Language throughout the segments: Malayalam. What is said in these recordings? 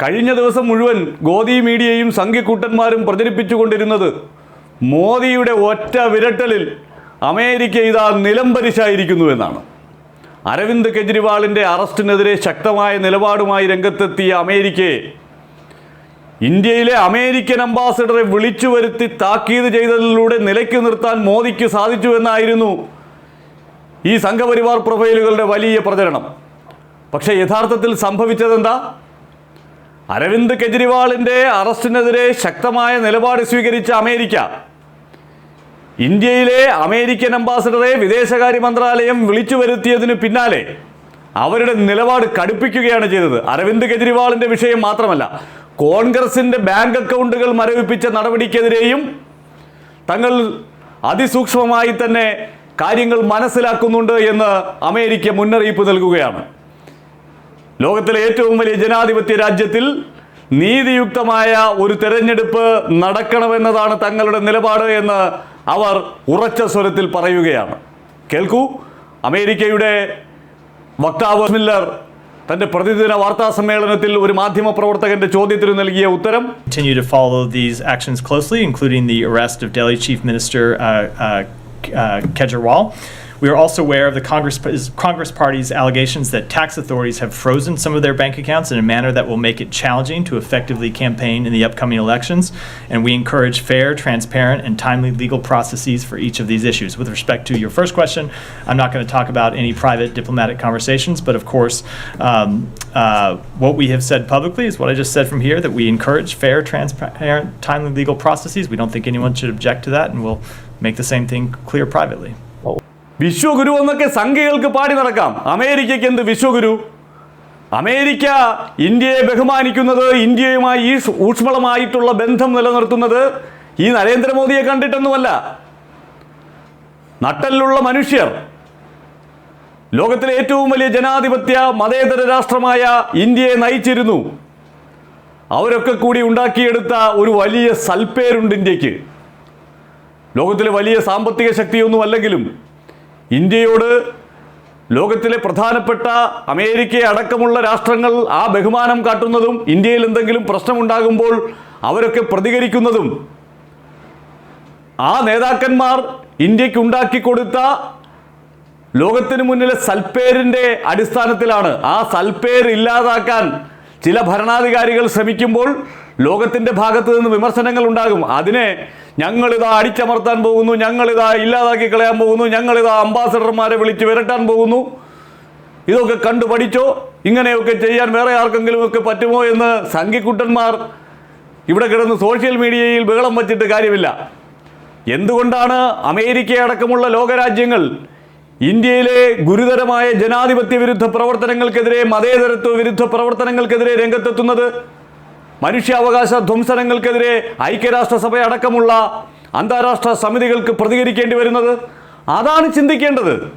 കഴിഞ്ഞ ദിവസം മുഴുവൻ ഗോദി മീഡിയയും സംഘിക്കൂട്ടന്മാരും പ്രചരിപ്പിച്ചുകൊണ്ടിരുന്നത് മോദിയുടെ ഒറ്റ വിരട്ടലിൽ അമേരിക്ക ഇതാ നിലംപരിശായിരിക്കുന്നു എന്നാണ്. അരവിന്ദ് കെജ്രിവാളിന്റെ അറസ്റ്റിനെതിരെ ശക്തമായ നിലപാടുമായി രംഗത്തെത്തിയ അമേരിക്കയെ ഇന്ത്യയിലെ അമേരിക്കൻ അംബാസിഡറെ വിളിച്ചു വരുത്തി താക്കീത് ചെയ്തതിലൂടെ നിലയ്ക്ക് നിർത്താൻ മോദിക്ക് സാധിച്ചു എന്നായിരുന്നു ഈ സംഘപരിവാർ പ്രൊഫൈലുകളുടെ വലിയ പ്രചരണം. പക്ഷേ യഥാർത്ഥത്തിൽ സംഭവിച്ചതെന്താ? അരവിന്ദ് കെജ്രിവാളിന്റെ അറസ്റ്റിനെതിരെ ശക്തമായ നിലപാട് സ്വീകരിച്ച അമേരിക്ക. ഇന്ത്യയിലെ അമേരിക്കൻ അംബാസഡറെ വിദേശകാര്യ മന്ത്രാലയം വിളിച്ചു വരുത്തിയതിന് പിന്നാലെ അവരുടെ നിലപാട് കടുപ്പിക്കുകയാണ് ചെയ്തത്. അരവിന്ദ് കെജ്രിവാളിന്റെ വിഷയം മാത്രമല്ല കോൺഗ്രസിന്റെ ബാങ്ക് അക്കൗണ്ടുകൾ മരവിപ്പിച്ച നടപടിക്കെതിരെയും തങ്ങൾ അതിസൂക്ഷ്മമായി തന്നെ കാര്യങ്ങൾ മനസ്സിലാക്കുന്നുണ്ട് എന്ന് അമേരിക്ക മുന്നറിയിപ്പ് നൽകുകയാണ്. ലോകത്തിലെ ഏറ്റവും വലിയ ജനാധിപത്യ രാജ്യത്തിൽ നീതിയുക്തമായ ഒരു തെരഞ്ഞെടുപ്പ് നടക്കണമെന്നതാണ് തങ്ങളുടെ നിലപാട് എന്ന് അവർ ഉറച്ച സ്വരത്തിൽ പറയുകയാണ് കേൾക്കൂ അമേരിക്കയുടെ വക്താവ് മില്ലർ തന്റെ പ്രതിദിന വാർത്താ സമ്മേളനത്തിൽ ഒരു മാധ്യമ പ്രവർത്തകന്റെ ചോദ്യത്തിന് നൽകിയ ഉത്തരം continue to follow these actions closely, including. We are also aware of the Congress, Congress Party's allegations that tax authorities have frozen some of their bank accounts in a manner that will make it challenging to effectively campaign in the upcoming elections. And we encourage fair, transparent, and timely legal processes for each of these issues. With respect to your first question, I'm not going to talk about any private diplomatic conversations, but of course, um, uh, what we have said publicly is what I just said from here that we encourage fair, transparent, timely legal processes. We don't think anyone should object to that, and we'll make the same thing clear privately. വിശ്വഗുരു എന്നൊക്കെ സംഖ്യകൾക്ക് പാടി നടക്കാം. അമേരിക്കയ്ക്ക് എന്ത് വിശ്വഗുരു? അമേരിക്ക ഇന്ത്യയെ ബഹുമാനിക്കുന്നത് ഇന്ത്യയുമായി ഈ ഊഷ്മളമായിട്ടുള്ള ബന്ധം നിലനിർത്തുന്നത് ഈ നരേന്ദ്രമോദിയെ കണ്ടിട്ടൊന്നുമല്ല. നട്ടലിലുള്ള മനുഷ്യർ. ലോകത്തിലെ ഏറ്റവും വലിയ ജനാധിപത്യ മതേതര രാഷ്ട്രമായ ഇന്ത്യയെ നയിച്ചിരുന്നു. അവരൊക്കെ കൂടി ഉണ്ടാക്കിയെടുത്ത ഒരു വലിയ സൽപ്പേരുണ്ട് ഇന്ത്യയ്ക്ക്. ലോകത്തിലെ വലിയ സാമ്പത്തിക ശക്തിയൊന്നും അല്ലെങ്കിലും ഇന്ത്യയോട് ലോകത്തിലെ പ്രധാനപ്പെട്ട അമേരിക്ക അടക്കമുള്ള രാഷ്ട്രങ്ങൾ ആ ബഹുമാനം കാട്ടുന്നതും ഇന്ത്യയിൽ എന്തെങ്കിലും പ്രശ്നമുണ്ടാകുമ്പോൾ അവരൊക്കെ പ്രതികരിക്കുന്നതും ആ നേതാക്കന്മാർ ഇന്ത്യയ്ക്ക് ഉണ്ടാക്കി കൊടുത്ത ലോകത്തിന് മുന്നിലെ സൽപ്പേരിന്റെ അടിസ്ഥാനത്തിലാണ്. ആ സൽപ്പേര് ഇല്ലാതാക്കാൻ ചില ഭരണാധികാരികൾ ശ്രമിക്കുമ്പോൾ ലോകത്തിന്റെ ഭാഗത്ത് നിന്ന് വിമർശനങ്ങൾ ഉണ്ടാകും. അതിനെ ഞങ്ങളിതാ അടിച്ചമർത്താൻ പോകുന്നു ഞങ്ങളിതാ ഇല്ലാതാക്കി കളയാൻ പോകുന്നു ഞങ്ങളിതാ അംബാസഡർമാരെ വിളിച്ച് വിരട്ടാൻ പോകുന്നു. ഇതൊക്കെ കണ്ടു പഠിച്ചോ? ഇങ്ങനെയൊക്കെ ചെയ്യാൻ വേറെ ആർക്കെങ്കിലും ഒക്കെ പറ്റുമോ എന്ന് സംഘിക്കുട്ടന്മാർ ഇവിടെ കിടന്ന് സോഷ്യൽ മീഡിയയിൽ ബഹളം വച്ചിട്ട് കാര്യമില്ല. എന്തുകൊണ്ടാണ് അമേരിക്ക അടക്കമുള്ള ലോകരാജ്യങ്ങൾ ഇന്ത്യയിലെ ഗുരുതരമായ ജനാധിപത്യ വിരുദ്ധ പ്രവർത്തനങ്ങൾക്കെതിരെ മതേതരത്വ വിരുദ്ധ പ്രവർത്തനങ്ങൾക്കെതിരെ രംഗത്തെത്തുന്നത്? മനുഷ്യാവകാശ ധ്വംസനങ്ങൾക്കെതിരെ ഐക്യരാഷ്ട്രസഭ അടക്കമുള്ള അന്താരാഷ്ട്ര സമിതികൾക്ക് പ്രതികരിക്കേണ്ടി വരുന്നത്? അതാണ് ചിന്തിക്കേണ്ടത്.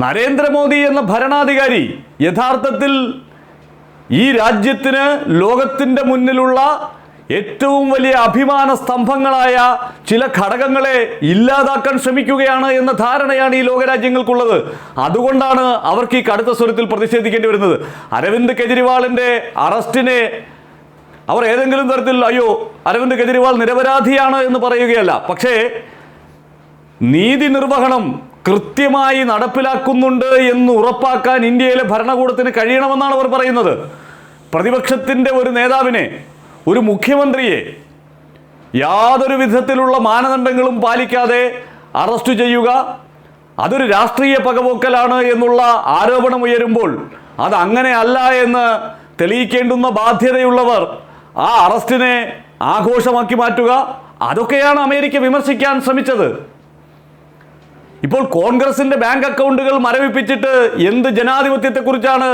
നരേന്ദ്രമോദി എന്ന ഭരണാധികാരി യഥാർത്ഥത്തിൽ ഈ രാജ്യത്തിന് ലോകത്തിന്റെ മുന്നിലുള്ള ഏറ്റവും വലിയ അഭിമാന സ്തംഭങ്ങളായ ചില ഘടകങ്ങളെ ഇല്ലാതാക്കാൻ ശ്രമിക്കുകയാണ് എന്ന ധാരണയാണ് ഈ ലോകരാജ്യങ്ങൾക്കുള്ളത്. അതുകൊണ്ടാണ് അവർക്ക് ഈ കടുത്ത സ്വരത്തിൽ പ്രതിഷേധിക്കേണ്ടി വരുന്നത്. അരവിന്ദ് കെജ്രിവാളിന്റെ അറസ്റ്റിനെ അവർ ഏതെങ്കിലും തരത്തിൽ അയ്യോ അരവിന്ദ് കെജ്രിവാൾ നിരപരാധിയാണ് എന്ന് പറയുകയല്ല. പക്ഷേ നീതി നിർവഹണം കൃത്യമായി നടപ്പിലാക്കുന്നുണ്ട് എന്ന് ഉറപ്പാക്കാൻ ഇന്ത്യയിലെ ഭരണകൂടത്തിന് കഴിയണമെന്നാണ് അവർ പറയുന്നത്. പ്രതിപക്ഷത്തിന്റെ ഒരു നേതാവിനെ ഒരു മുഖ്യമന്ത്രിയെ യാതൊരു വിധത്തിലുള്ള മാനദണ്ഡങ്ങളും പാലിക്കാതെ അറസ്റ്റ് ചെയ്യുക അതൊരു രാഷ്ട്രീയ പകപോക്കലാണ് എന്നുള്ള ആരോപണം ഉയരുമ്പോൾ അത് അങ്ങനെ അല്ല എന്ന് തെളിയിക്കേണ്ടുന്ന ബാധ്യതയുള്ളവർ ആ അറസ്റ്റിനെ ആഘോഷമാക്കി മാറ്റുക. അതൊക്കെയാണ് അമേരിക്ക വിമർശിക്കാൻ ശ്രമിച്ചത്. ഇപ്പോൾ കോൺഗ്രസിന്റെ ബാങ്ക് അക്കൗണ്ടുകൾ മരവിപ്പിച്ചിട്ട് എന്ത് ജനാധിപത്യത്തെക്കുറിച്ചാണ്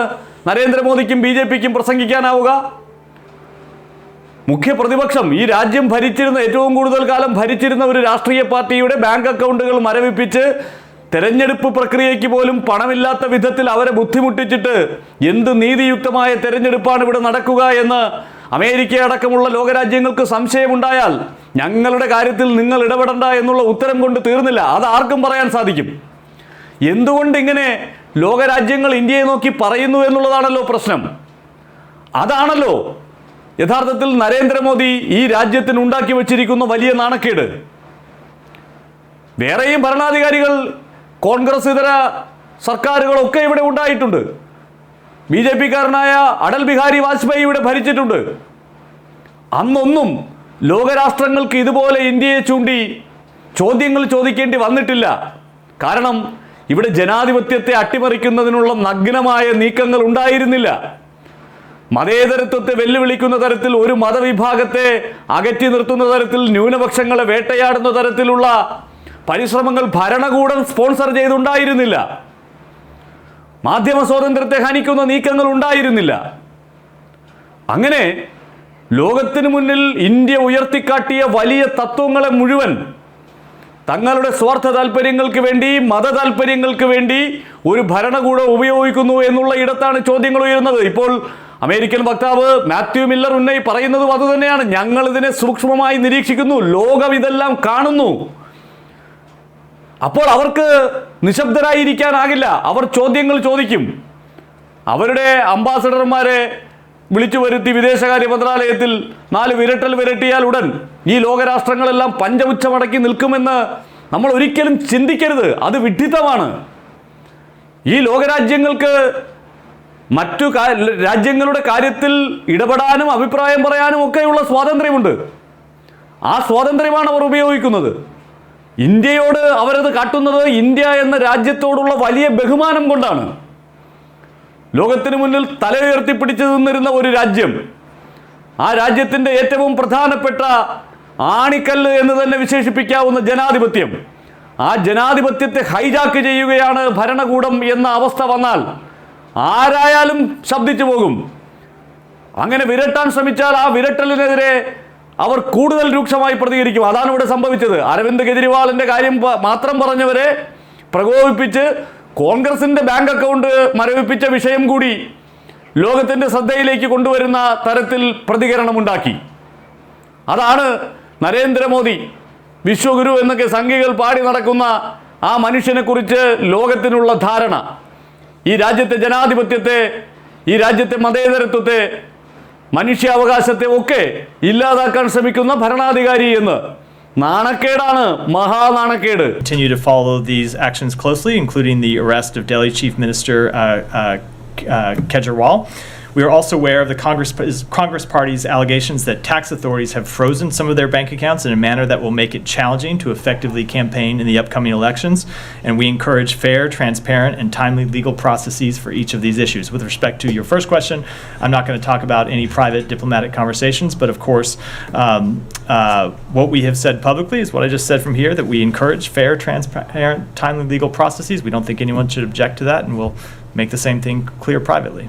നരേന്ദ്രമോദിക്കും ബി ജെ പിക്കും പ്രസംഗിക്കാനാവുക? മുഖ്യ പ്രതിപക്ഷം ഈ രാജ്യം ഭരിച്ചിരുന്ന ഏറ്റവും കൂടുതൽ കാലം ഭരിച്ചിരുന്ന ഒരു രാഷ്ട്രീയ പാർട്ടിയുടെ ബാങ്ക് അക്കൗണ്ടുകൾ മരവിപ്പിച്ച് തെരഞ്ഞെടുപ്പ് പ്രക്രിയയ്ക്ക് പോലും പണമില്ലാത്ത വിധത്തിൽ അവരെ ബുദ്ധിമുട്ടിച്ചിട്ട് എന്ത് നീതിയുക്തമായ തെരഞ്ഞെടുപ്പാണ് ഇവിടെ നടക്കുക എന്ന് അമേരിക്ക അടക്കമുള്ള ലോകരാജ്യങ്ങൾക്ക് സംശയമുണ്ടായാൽ ഞങ്ങളുടെ കാര്യത്തിൽ നിങ്ങൾ ഇടപെടണ്ട എന്നുള്ള ഉത്തരം കൊണ്ട് തീർന്നില്ല. അത് ആർക്കും പറയാൻ സാധിക്കും. എന്തുകൊണ്ട് ഇങ്ങനെ ലോകരാജ്യങ്ങൾ ഇന്ത്യയെ നോക്കി പറയുന്നു എന്നുള്ളതാണല്ലോ പ്രശ്നം. അതാണല്ലോ യഥാർത്ഥത്തിൽ നരേന്ദ്രമോദി ഈ രാജ്യത്തിന് ഉണ്ടാക്കി വച്ചിരിക്കുന്ന വലിയ നാണക്കേട്. വേറെയും ഭരണാധികാരികൾ കോൺഗ്രസ് ഇതര സർക്കാരുകളൊക്കെ ഇവിടെ ഉണ്ടായിട്ടുണ്ട്. ബി ജെ പിക്കാരനായ അടൽ ബിഹാരി വാജ്പേയി ഇവിടെ ഭരിച്ചിട്ടുണ്ട്. അന്നൊന്നും ലോകരാഷ്ട്രങ്ങൾക്ക് ഇതുപോലെ ഇന്ത്യയെ ചൂണ്ടി ചോദ്യങ്ങൾ ചോദിക്കേണ്ടി വന്നിട്ടില്ല. കാരണം ഇവിടെ ജനാധിപത്യത്തെ അട്ടിമറിക്കുന്നതിനുള്ള നഗ്നമായ നീക്കങ്ങൾ ഉണ്ടായിരുന്നില്ല. മതേതരത്വത്തെ വെല്ലുവിളിക്കുന്ന തരത്തിൽ ഒരു മതവിഭാഗത്തെ അകറ്റി നിർത്തുന്ന തരത്തിൽ ന്യൂനപക്ഷങ്ങളെ വേട്ടയാടുന്ന തരത്തിലുള്ള പരിശ്രമങ്ങൾ ഭരണകൂടം സ്പോൺസർ ചെയ്തുണ്ടായിരുന്നില്ല. മാധ്യമ സ്വാതന്ത്ര്യത്തെ ഹനിക്കുന്ന നീക്കങ്ങൾ ഉണ്ടായിരുന്നില്ല. അങ്ങനെ ലോകത്തിന് മുന്നിൽ ഇന്ത്യ ഉയർത്തിക്കാട്ടിയ വലിയ തത്വങ്ങളെ മുഴുവൻ തങ്ങളുടെ സ്വാർത്ഥ താല്പര്യങ്ങൾക്ക് വേണ്ടി മത താല്പര്യങ്ങൾക്ക് വേണ്ടി ഒരു ഭരണകൂടം ഉപയോഗിക്കുന്നു എന്നുള്ള ഇടത്താണ് ചോദ്യങ്ങൾ ഉയരുന്നത്. ഇപ്പോൾ അമേരിക്കൻ വക്താവ് മാത്യു മില്ലർ ഉന്നയി പറയുന്നതും അതുതന്നെയാണ്. ഞങ്ങൾ ഇതിനെ സൂക്ഷ്മമായി നിരീക്ഷിക്കുന്നു. ലോകം ഇതെല്ലാം കാണുന്നു. അപ്പോൾ അവർക്ക് നിശബ്ദരായിരിക്കാനാകില്ല. അവർ ചോദ്യങ്ങൾ ചോദിക്കും. അവരുടെ അംബാസഡർമാരെ വിളിച്ചു വരുത്തി വിദേശകാര്യ മന്ത്രാലയത്തിൽ നാല് വിരട്ടൽ വിരട്ടിയാൽ ഉടൻ ഈ ലോകരാഷ്ട്രങ്ങളെല്ലാം പഞ്ചമുച്ചമടക്കി നിൽക്കുമെന്ന് നമ്മൾ ഒരിക്കലും ചിന്തിക്കരുത്. അത് വിഡ്ഢിത്തമാണ് ഈ ലോകരാജ്യങ്ങൾക്ക് മറ്റു രാജ്യങ്ങളുടെ കാര്യത്തിൽ ഇടപെടാനും അഭിപ്രായം പറയാനും ഒക്കെയുള്ള സ്വാതന്ത്ര്യമുണ്ട്. ആ സ്വാതന്ത്ര്യമാണ് അവർ ഉപയോഗിക്കുന്നത്. ഇന്ത്യയോട് അവരത് കാട്ടുന്നത് ഇന്ത്യ എന്ന രാജ്യത്തോടുള്ള വലിയ ബഹുമാനം കൊണ്ടാണ്. ലോകത്തിന് മുന്നിൽ തല ഉയർത്തിപ്പിടിച്ചു നിന്നിരുന്ന ഒരു രാജ്യം ആ രാജ്യത്തിന്റെ ഏറ്റവും പ്രധാനപ്പെട്ട ആണിക്കല്ല് എന്ന് തന്നെ വിശേഷിപ്പിക്കാവുന്ന ജനാധിപത്യം. ആ ജനാധിപത്യത്തെ ഹൈജാക്ക് ചെയ്യുകയാണ് ഭരണകൂടം എന്ന അവസ്ഥ വന്നാൽ ആരായാലും ശബ്ദിച്ചു പോകും. അങ്ങനെ വിരട്ടാൻ ശ്രമിച്ചാൽ ആ വിരട്ടലിനെതിരെ അവർ കൂടുതൽ രൂക്ഷമായി പ്രതികരിക്കും. അതാണ് ഇവിടെ സംഭവിച്ചത്. അരവിന്ദ് കെജ്രിവാളിന്റെ കാര്യം മാത്രം പറഞ്ഞവരെ പ്രകോപിപ്പിച്ച് കോൺഗ്രസിന്റെ ബാങ്ക് അക്കൗണ്ട് മരവിപ്പിച്ച വിഷയം കൂടി ലോകത്തിന്റെ ശ്രദ്ധയിലേക്ക് കൊണ്ടുവരുന്ന തരത്തിൽ പ്രതികരണമുണ്ടാക്കി. അതാണ് നരേന്ദ്രമോദി വിശ്വഗുരു എന്നൊക്കെ സംഘികൾ പാടി നടക്കുന്ന ആ മനുഷ്യനെ കുറിച്ച് ലോകത്തിനുള്ള ധാരണ. ഈ രാജ്യത്തെ ജനാധിപത്യത്തെ ഈ രാജ്യത്തെ മതേതരത്വത്തെ മനുഷ്യാവകാശത്തെ ഒക്കെ ഇല്ലാതാക്കാൻ ശ്രമിക്കുന്ന ഭരണാധികാരി എന്ന് നാണക്കേടാണ് മഹാനാണക്കേട് continue to follow these actions closely, including the arrest of Delhi Chief Minister uh, uh, uh, Kejriwal. We are also aware of the Congress, Congress Party's allegations that tax authorities have frozen some of their bank accounts in a manner that will make it challenging to effectively campaign in the upcoming elections. And we encourage fair, transparent, and timely legal processes for each of these issues. With respect to your first question, I'm not going to talk about any private diplomatic conversations, but of course, um, uh, what we have said publicly is what I just said from here that we encourage fair, transparent, timely legal processes. We don't think anyone should object to that, and we'll make the same thing clear privately.